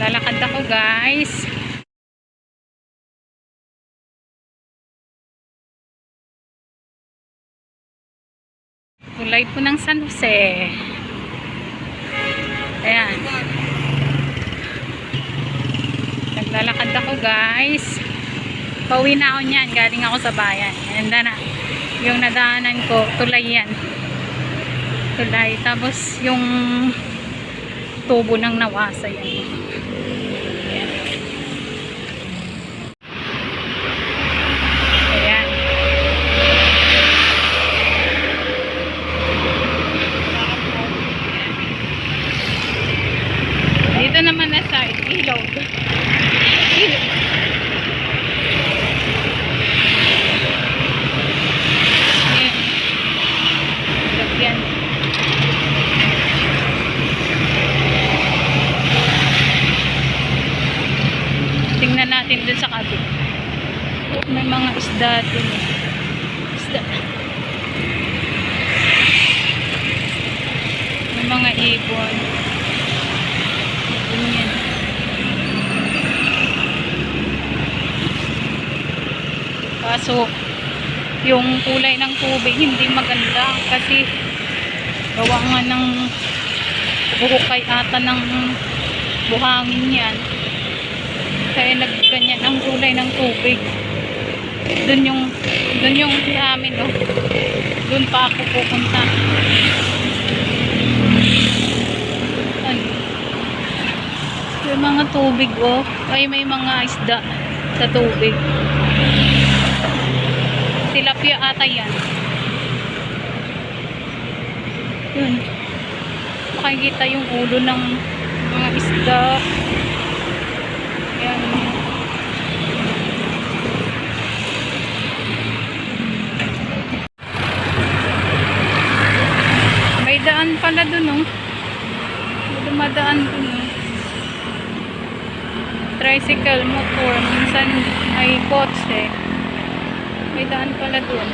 Lalakad ako guys. Tulay po ng San Jose. Ayan. Naglalakad ako guys. Pauwi na ako niyan. Galing ako sa bayan. And then, na, yung nadaanan ko, tulay yan. Tulay. Tapos yung tubo ng nawasa yan. Ayan. Ayan. Dito naman na yan. Tingnan natin dun sa kabit. May mga isda dun. Isda. May mga ibon. Kaso, yung kulay ng tubig hindi maganda kasi gawa nga ng buhukay ata ng buhangin yan. Kaya nagganyan ang kulay ng tubig. Doon yung doon yung sa amin oh. Doon pa ako pupunta. Ano? May mga tubig oh. Ay may mga isda sa tubig. Tilapia ata yan. Yun. Makikita yung ulo ng mga isda. Yan. May daan pala dun oh. Dumadaan dun oh. Tricycle, motor, minsan may kotse. May daan pala dun.